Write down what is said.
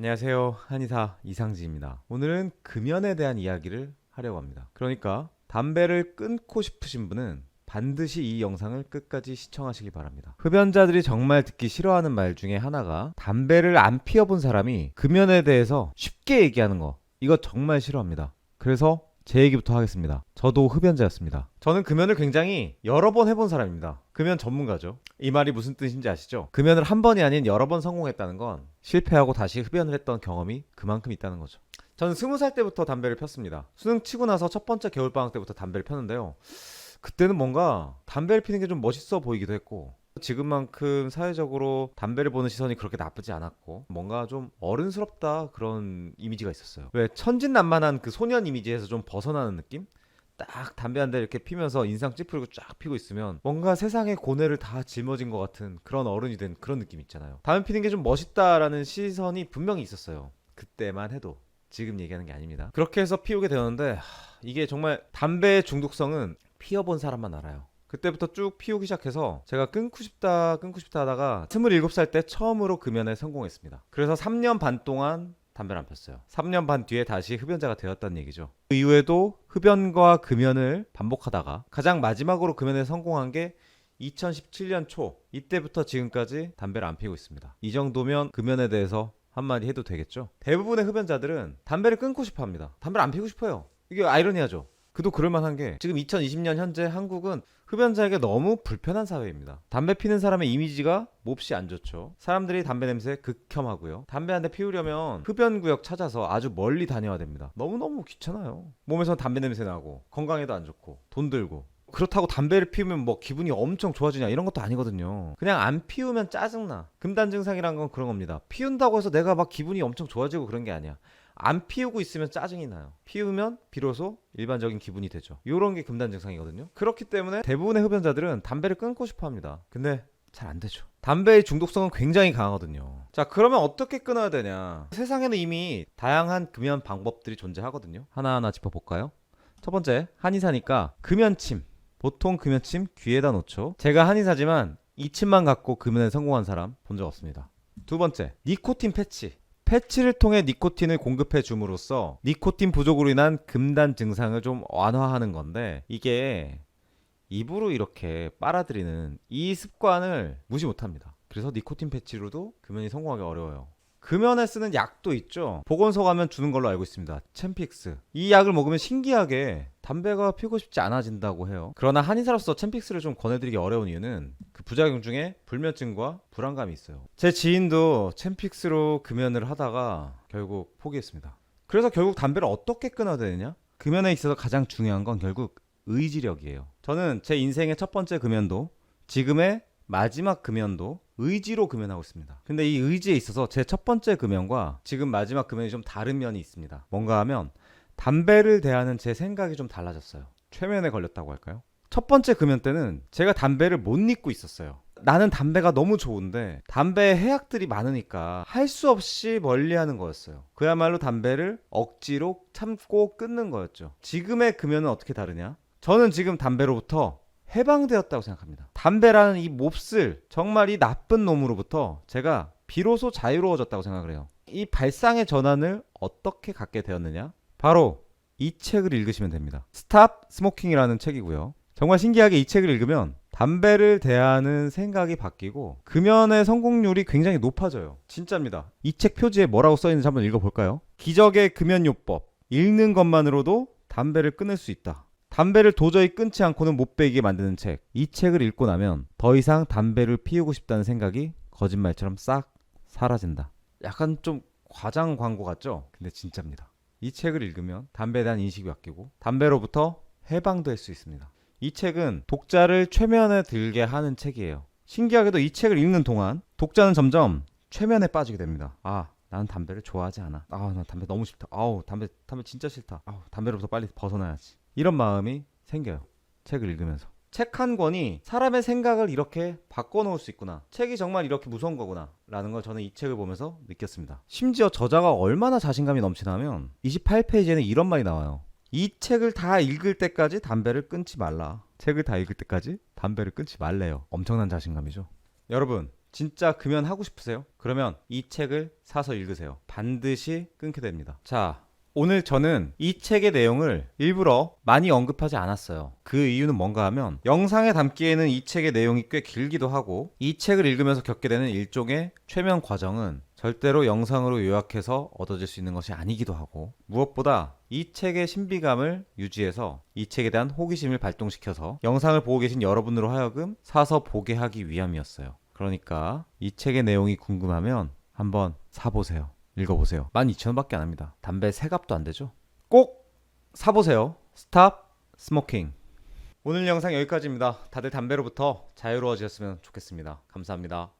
안녕하세요. 한의사 이상지입니다. 오늘은 금연에 대한 이야기를 하려고 합니다. 그러니까 담배를 끊고 싶으신 분은 반드시 이 영상을 끝까지 시청하시기 바랍니다. 흡연자들이 정말 듣기 싫어하는 말 중에 하나가 담배를 안 피워본 사람이 금연에 대해서 쉽게 얘기하는 거. 이거 정말 싫어합니다. 그래서 제 얘기부터 하겠습니다. 저도 흡연자였습니다. 저는 금연을 굉장히 여러 번 해본 사람입니다. 금연 전문가죠. 이 말이 무슨 뜻인지 아시죠? 금연을 한 번이 아닌 여러 번 성공했다는 건 실패하고 다시 흡연을 했던 경험이 그만큼 있다는 거죠. 저는 스무 살 때부터 담배를 폈습니다. 수능 치고 나서 첫 번째 겨울방학 때부터 담배를 폈는데요. 그때는 뭔가 담배를 피는 게 좀 멋있어 보이기도 했고 지금만큼 사회적으로 담배를 보는 시선이 그렇게 나쁘지 않았고 뭔가 좀 어른스럽다 그런 이미지가 있었어요. 왜 천진난만한 그 소년 이미지에서 좀 벗어나는 느낌? 딱 담배 한 대 이렇게 피면서 인상 찌푸리고 쫙 피고 있으면 뭔가 세상의 고뇌를 다 짊어진 것 같은 그런 어른이 된 그런 느낌 있잖아요. 담배 피는 게 좀 멋있다라는 시선이 분명히 있었어요. 그때만 해도 지금 얘기하는 게 아닙니다. 그렇게 해서 피우게 되었는데 하, 이게 정말 담배의 중독성은 피워본 사람만 알아요. 그때부터 쭉 피우기 시작해서 제가 끊고 싶다 끊고 싶다 하다가 27살 때 처음으로 금연에 성공했습니다. 그래서 3년 반 동안 담배를 안 폈어요. 3년 반 뒤에 다시 흡연자가 되었다는 얘기죠. 그 이후에도 흡연과 금연을 반복하다가 가장 마지막으로 금연에 성공한 게 2017년 초 이때부터 지금까지 담배를 안 피우고 있습니다. 이 정도면 금연에 대해서 한마디 해도 되겠죠? 대부분의 흡연자들은 담배를 끊고 싶어 합니다. 담배를 안 피우고 싶어요. 이게 아이러니하죠. 그도 그럴만한 게 지금 2020년 현재 한국은 흡연자에게 너무 불편한 사회입니다. 담배 피는 사람의 이미지가 몹시 안 좋죠. 사람들이 담배 냄새에 극혐하고요. 담배 한 대 피우려면 흡연 구역 찾아서 아주 멀리 다녀야 됩니다. 너무너무 귀찮아요. 몸에서 담배 냄새 나고 건강에도 안 좋고 돈 들고 그렇다고 담배를 피우면 뭐 기분이 엄청 좋아지냐 이런 것도 아니거든요. 그냥 안 피우면 짜증나. 금단 증상이란 건 그런 겁니다. 피운다고 해서 내가 막 기분이 엄청 좋아지고 그런 게 아니야. 안 피우고 있으면 짜증이 나요. 피우면 비로소 일반적인 기분이 되죠. 이런 게 금단 증상이거든요. 그렇기 때문에 대부분의 흡연자들은 담배를 끊고 싶어 합니다. 근데 잘 안 되죠. 담배의 중독성은 굉장히 강하거든요. 자, 그러면 어떻게 끊어야 되냐? 세상에는 이미 다양한 금연 방법들이 존재하거든요. 하나하나 짚어볼까요? 첫 번째, 한의사니까 금연침. 보통 금연침 귀에다 놓죠. 제가 한의사지만 이 침만 갖고 금연에 성공한 사람 본 적 없습니다. 두 번째, 니코틴 패치. 패치를 통해 니코틴을 공급해 줌으로써 니코틴 부족으로 인한 금단 증상을 좀 완화하는 건데 이게 입으로 이렇게 빨아들이는 이 습관을 무시 못합니다. 그래서 니코틴 패치로도 금연이 성공하기 어려워요. 금연에 쓰는 약도 있죠. 보건소 가면 주는 걸로 알고 있습니다. 챔픽스. 이 약을 먹으면 신기하게 담배가 피우고 싶지 않아진다고 해요. 그러나 한의사로서 챔픽스를 좀 권해드리기 어려운 이유는 그 부작용 중에 불면증과 불안감이 있어요. 제 지인도 챔픽스로 금연을 하다가 결국 포기했습니다. 그래서 결국 담배를 어떻게 끊어야 되느냐? 금연에 있어서 가장 중요한 건 결국 의지력이에요. 저는 제 인생의 첫 번째 금연도 지금의 마지막 금연도 의지로 금연하고 있습니다. 근데 이 의지에 있어서 제 첫 번째 금연과 지금 마지막 금연이 좀 다른 면이 있습니다. 뭔가 하면 담배를 대하는 제 생각이 좀 달라졌어요. 최면에 걸렸다고 할까요? 첫 번째 금연 때는 제가 담배를 못 잊고 있었어요. 나는 담배가 너무 좋은데 담배에 해악들이 많으니까 할 수 없이 멀리하는 거였어요. 그야말로 담배를 억지로 참고 끊는 거였죠. 지금의 금연은 어떻게 다르냐? 저는 지금 담배로부터 해방되었다고 생각합니다. 담배라는 이 몹쓸 정말 이 나쁜 놈으로부터 제가 비로소 자유로워졌다고 생각을 해요. 이 발상의 전환을 어떻게 갖게 되었느냐? 바로 이 책을 읽으시면 됩니다. 스탑 스모킹이라는 책이고요. 정말 신기하게 이 책을 읽으면 담배를 대하는 생각이 바뀌고 금연의 성공률이 굉장히 높아져요. 진짜입니다. 이 책 표지에 뭐라고 써 있는지 한번 읽어볼까요? 기적의 금연요법. 읽는 것만으로도 담배를 끊을 수 있다. 담배를 도저히 끊지 않고는 못 베기게 만드는 책. 이 책을 읽고 나면 더 이상 담배를 피우고 싶다는 생각이 거짓말처럼 싹 사라진다. 약간 좀 과장 광고 같죠? 근데 진짜입니다. 이 책을 읽으면 담배에 대한 인식이 바뀌고 담배로부터 해방될 수 있습니다. 이 책은 독자를 최면에 들게 하는 책이에요. 신기하게도 이 책을 읽는 동안 독자는 점점 최면에 빠지게 됩니다. 아, 나는 담배를 좋아하지 않아. 아, 나 담배 너무 싫다. 아우, 담배 담배 진짜 싫다. 아우, 담배로부터 빨리 벗어나야지. 이런 마음이 생겨요. 책을 읽으면서. 책 한 권이 사람의 생각을 이렇게 바꿔놓을 수 있구나. 책이 정말 이렇게 무서운 거구나. 라는 걸 저는 이 책을 보면서 느꼈습니다. 심지어 저자가 얼마나 자신감이 넘치냐면 28페이지에는 이런 말이 나와요. 이 책을 다 읽을 때까지 담배를 끊지 말라. 책을 다 읽을 때까지 담배를 끊지 말래요. 엄청난 자신감이죠. 여러분, 진짜 금연하고 싶으세요? 그러면 이 책을 사서 읽으세요. 반드시 끊게 됩니다. 자, 오늘 저는 이 책의 내용을 일부러 많이 언급하지 않았어요. 그 이유는 뭔가 하면 영상에 담기에는 이 책의 내용이 꽤 길기도 하고 이 책을 읽으면서 겪게 되는 일종의 최면 과정은 절대로 영상으로 요약해서 얻어질 수 있는 것이 아니기도 하고 무엇보다 이 책의 신비감을 유지해서 이 책에 대한 호기심을 발동시켜서 영상을 보고 계신 여러분으로 하여금 사서 보게 하기 위함이었어요. 그러니까 이 책의 내용이 궁금하면 한번 사보세요. 읽어보세요. 12,000원밖에 안 합니다. 담배 세 값도 안 되죠? 꼭 사보세요. 스탑 스모킹. 오늘 영상 여기까지입니다. 다들 담배로부터 자유로워지셨으면 좋겠습니다. 감사합니다.